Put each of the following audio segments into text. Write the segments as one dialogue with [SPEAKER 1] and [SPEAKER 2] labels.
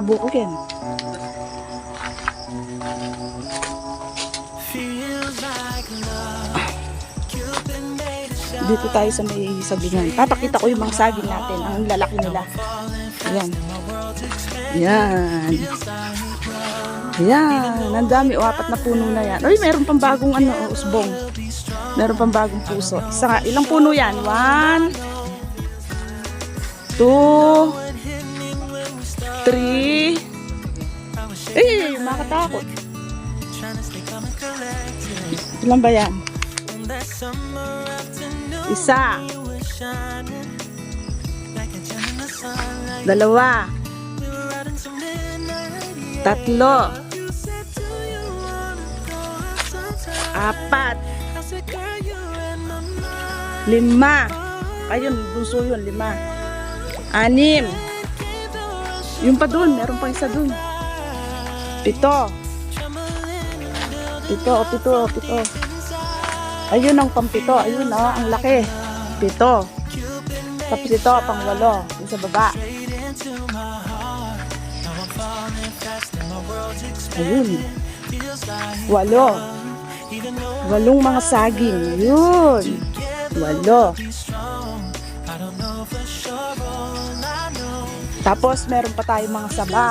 [SPEAKER 1] Nabukin. Dito tayo sa may sagingan. Papakita ko yung mga saging natin. Ang lalaki nila. Ayan. Ayan. Ayan. Ang dami. O, apat na puno na yan. Ay, meron pang bagong ano, oh, usbong. Meron pang bagong puso. Isa nga, ilang puno yan? One, two, three. Eh, makatakot. Ilan ba yan? Isa. Dalawa. Tatlo. Apat. Lima. Ayun, bunso yun, lima. Anim. Yung pa dun, meron pa isa dun. Pito. Pito, pito, pito. Ayun ang pampito. Ayun oh, ang laki. Pito. Tapos ito, pang walo. Yung sa baba. Ayun. Walo. Walong mga saging. Yun. Walo. Tapos meron pa tayong mga saba.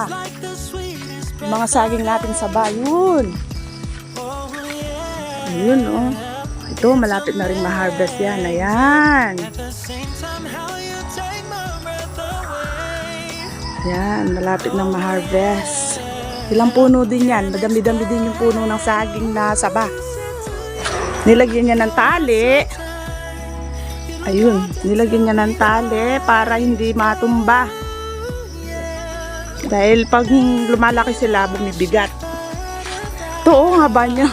[SPEAKER 1] Mga saging natin saba. Yun. Ayun oh. Ito, malapit na rin ma-harvest yan. Ayan. Yan, malapit na ma-harvest. Ilang puno din yan. Madami-dami din yung puno ng saging na saba. Nilagyan niya ng tali. Ayun, nilagyan niya ng tali para hindi matumba. Dahil pag lumalaki sila, bumibigat. Ito, oh, ang haba niya.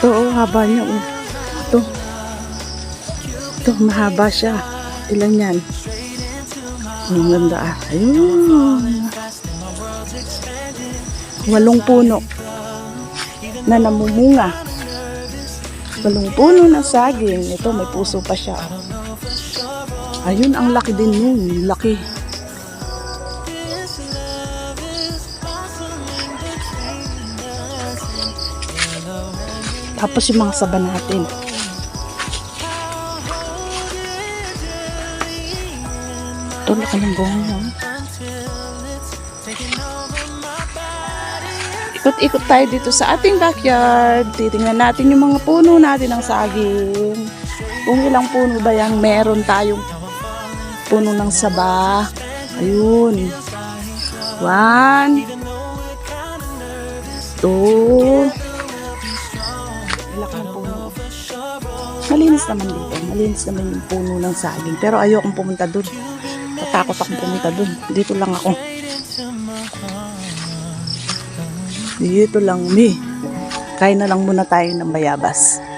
[SPEAKER 1] Ito, oh, haba niya. Oh. Ito. Ito, mahaba siya. Ilan yan? Ang ganda ah. Ayun. Walong puno na namumunga. Walong puno ng saging. Ito, may puso pa siya. Ayun, ang laki din nun. Laki. Tapos yung mga saba natin. Ito, laki ng buhong mo. Ikot-ikot tayo dito sa ating backyard. Titingnan natin yung mga puno natin ng saging. Kung ilang puno ba yung meron tayong puno ng saba. Ayun. One. Two. Laki ng puno. Malinis naman dito. Malinis naman yung puno ng saging. Pero ayokong pumunta dun. Natakot akong pumunta dun. Dito lang ako. Dito lang mi. Kain na lang muna tayo ng bayabas.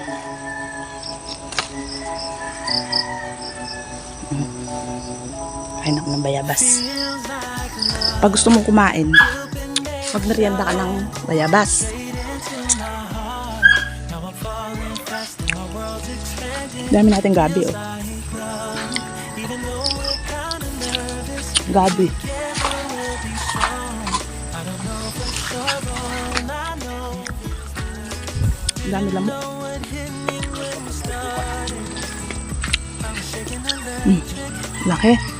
[SPEAKER 1] Kain ako ng bayabas. Pag gusto mong kumain, magmerienda ka ng bayabas. Dami natin gabi, oh. Gabi. Dami lamok. Mm, laki.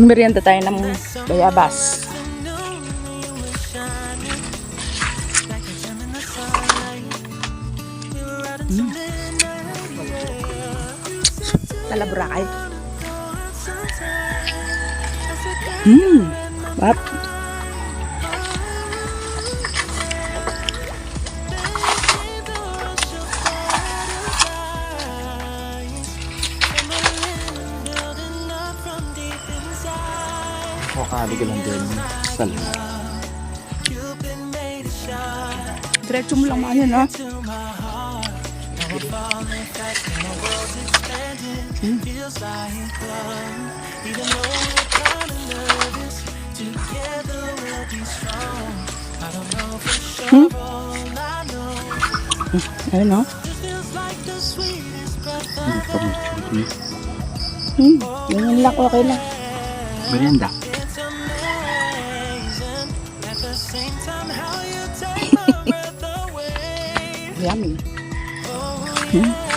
[SPEAKER 1] Merienda tayo ng bayabas. Mm. Talaburakay. Hmm. Wap.
[SPEAKER 2] Wakali ka lang din. Sal.
[SPEAKER 1] Diretso mo lang mga yun, ha? Hmm? Hmm, Ayun, no?
[SPEAKER 2] Hmm.
[SPEAKER 1] Hmm, yun lang, okay na.
[SPEAKER 2] Merienda.
[SPEAKER 1] Yummy. Hmm.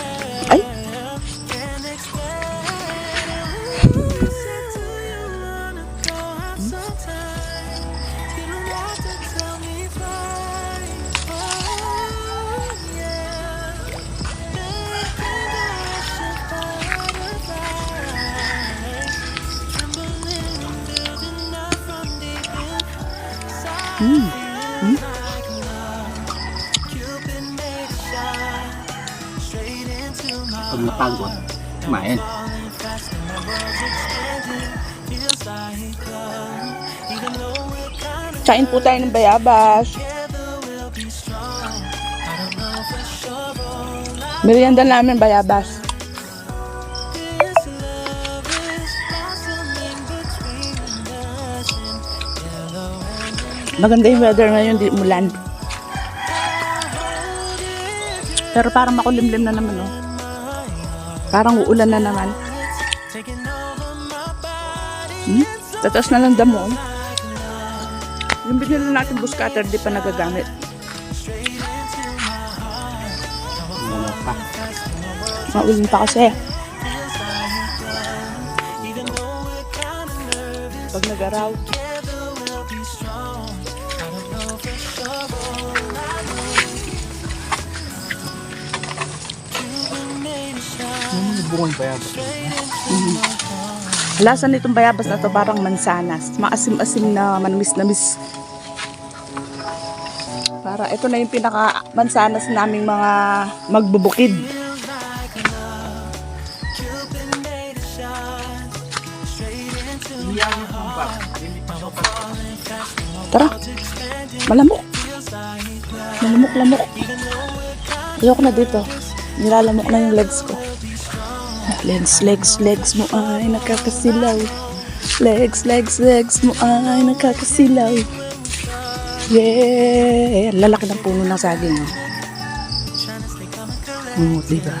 [SPEAKER 2] Pag napagod, kumain.
[SPEAKER 1] Kain po ng bayabas. Merienda namin bayabas. Maganda yung weather ngayon, di umulan. Pero parang makulimlim na naman, oh. Parang uulan na naman. Hmm? Tatas na lang damo. Yung binili natin buskater, di pa nagagamit. Maulan pa kasi. Pag nag-araw.
[SPEAKER 2] Bungon pa yan.
[SPEAKER 1] Lasa nitong bayabas na to parang mansanas. Maasim-asim na manamis-namis. Para ito na yung pinaka mansanas naming mga magbubukid. Tara. Malamok. Malamok-lamok. Ayoko na dito. Nilalamok na yung legs ko. Legs, legs, legs mo ay nakakasilaw. Legs, legs, legs mo ay nakakasilaw. Yeah! Lalaki ng puno ng saging. Oh, oh diba?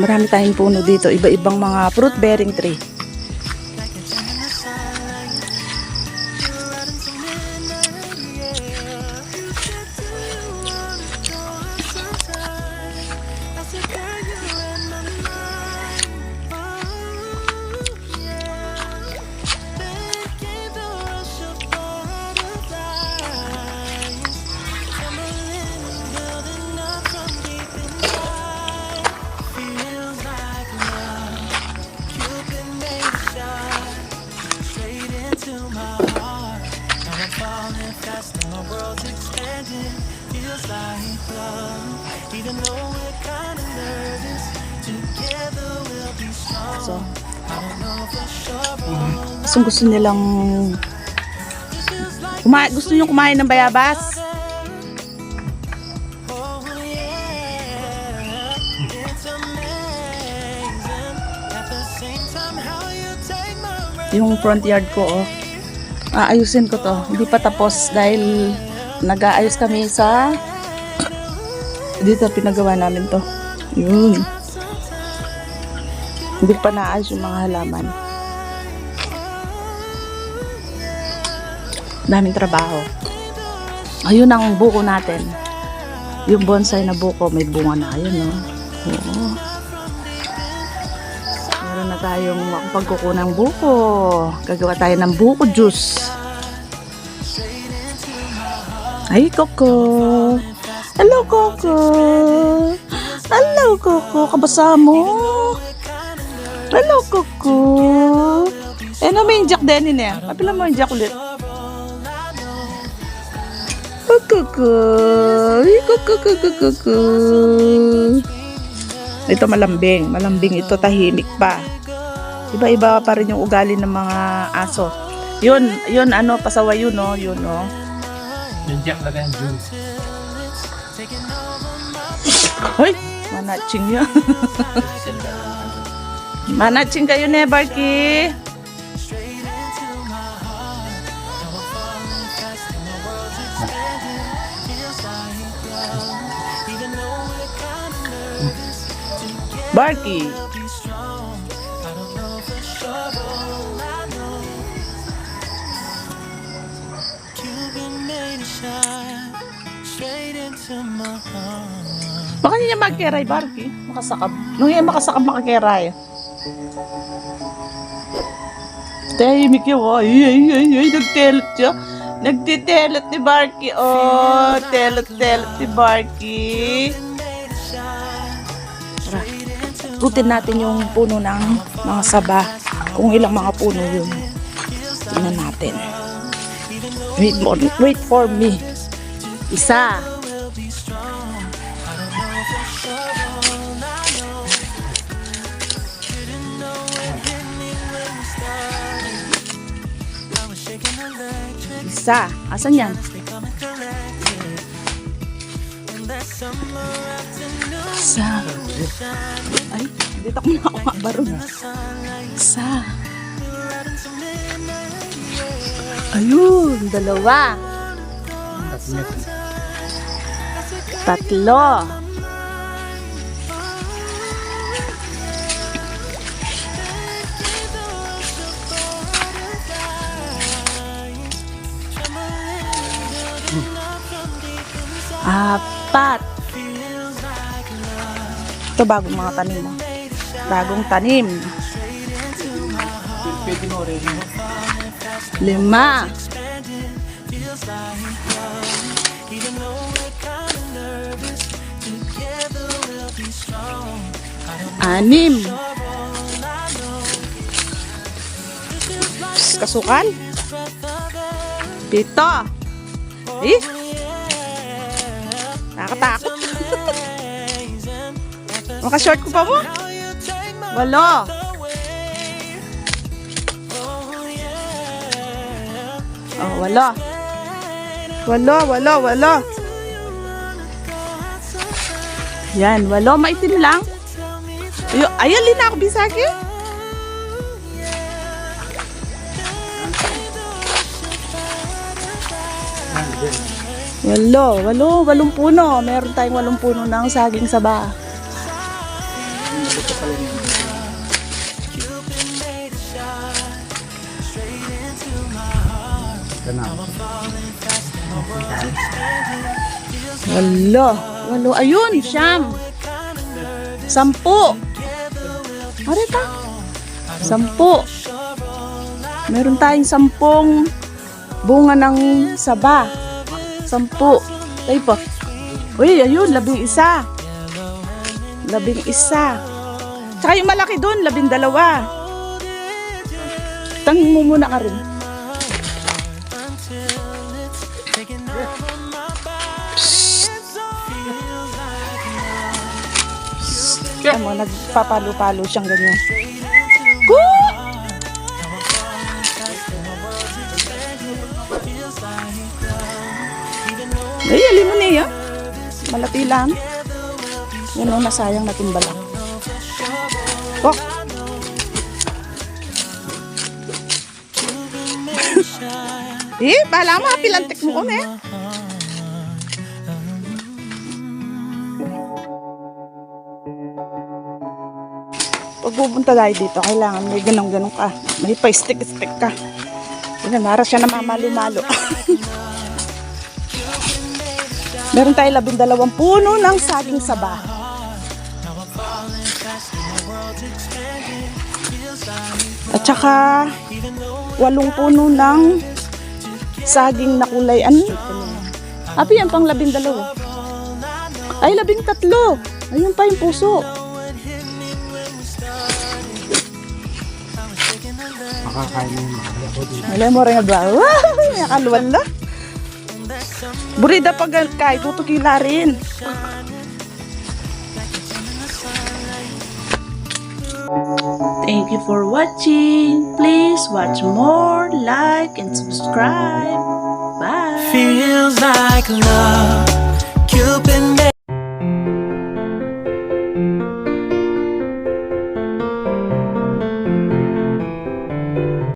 [SPEAKER 1] Marami tayong puno dito. Iba-ibang mga fruit bearing tree. So, gustong gusto nilang kumain, gusto niyo kumain ng bayabas? Yung front yard ko, oh. Aayusin ko to. Hindi pa tapos dahil nag-aayos kami sa dito pinagawa namin to. Yun. Hindi pa naayos yung mga halaman. Daming trabaho. Ayun ang buko natin. Yung bonsai na buko, may bunga na. Ayun, no? Oo. Meron na tayong pagkukunang buko. Gagawa tayo ng buko juice. Ay, Coco. Hello, Coco. Hello, Coco. Kabasa mo. Hello, Coco. Eh, no, may injak din eh. Kapila mo injak ulit. Oh. Ay, Coco, Coco, Coco. Ito malambing. Malambing ito, tahimik pa. Iba-iba pa rin yung ugali ng mga aso. Yun, yun ano, pasawa yun, no? Yun, no?
[SPEAKER 2] Yung jack na ganyan, juice.
[SPEAKER 1] Hoy, manaching yun. Manaching kayo ne, Barky. Barky. Baka niya magkeray, Barky. Makasakab. Nung yan makasakab, makakeray. Tahimik yun. oh. Ay, ay, ay, ay, nagtelot siya. Nagtitelot ni Barky. Oh, telot, telot ni Barky. Tara, rutin natin yung puno ng mga saba. Kung ilang mga puno yun. Tingnan natin. Wait, wait for me. Isa. Isa. Asan yan? Isa. Ay, dito ko na ako mabarong. Isa. Ayun, dalawa. Tatlo. Apat. Ito bagong mga tanim. oh. Bagong tanim. Lima. Anim. Psst, Kasukan. Pito. Eh? Nakakatakot. Makashort ko pa mo? Walo. Oh, walo. Walo, walo, walo. Yan, walo. Maitim lang. Ayo, ayan, lina ako. Walo, walo, walong puno. Meron tayong walong puno ng saging saba. Walo, walo. Ayun, siyam. Sampu. Marita. Sampu. Meron tayong sampung bunga ng saba. Sampu. Tayo po. Uy, ayun, labing isa. Labing isa. Tsaka yung malaki doon, labing dalawa. Tangin mo muna ka rin. Alam mo, nagpapalo-palo siyang ganyan. Good! Ay, alin mo niya. Malati lang. Yan o, nasayang na timbalang. Kok! eh, bala mo, pilantik mo ko na eh. Pag pupunta tayo dito, kailangan may ganong-ganong ka. May pa-stick-stick ka. Yan, nara siya namamalo-malo. Meron tayo labing dalawang puno ng saging saba. At saka, walong puno ng saging na kulay. Ano? Api, yan pang labing dalawa. Ay, labing tatlo. Ayun pa yung puso.
[SPEAKER 2] Makakain mo yung dito.
[SPEAKER 1] Wala mo rin ba? Wow! Nakalwala. Burida pag kay tutukila rin. Thank you for watching. Please watch more, like, and subscribe. Bye.
[SPEAKER 3] Feels like love. Cupid